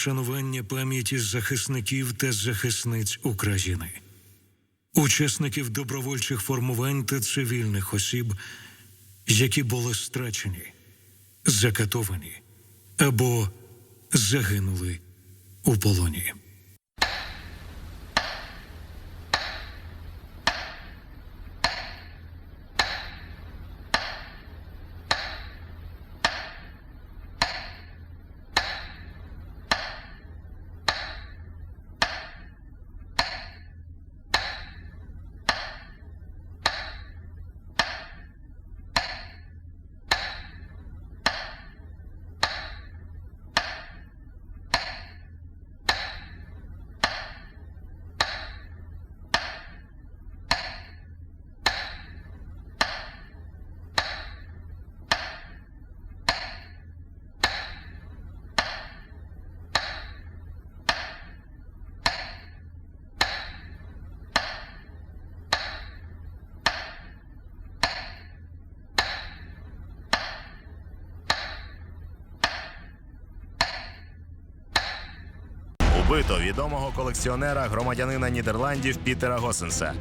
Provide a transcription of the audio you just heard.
Шанування пам'яті захисників та захисниць України, учасників добровольчих формувань та цивільних осіб, які були страчені, закатовані або загинули у полоні. Убито відомого колекціонера громадянина Нідерландів Пітера Госенса.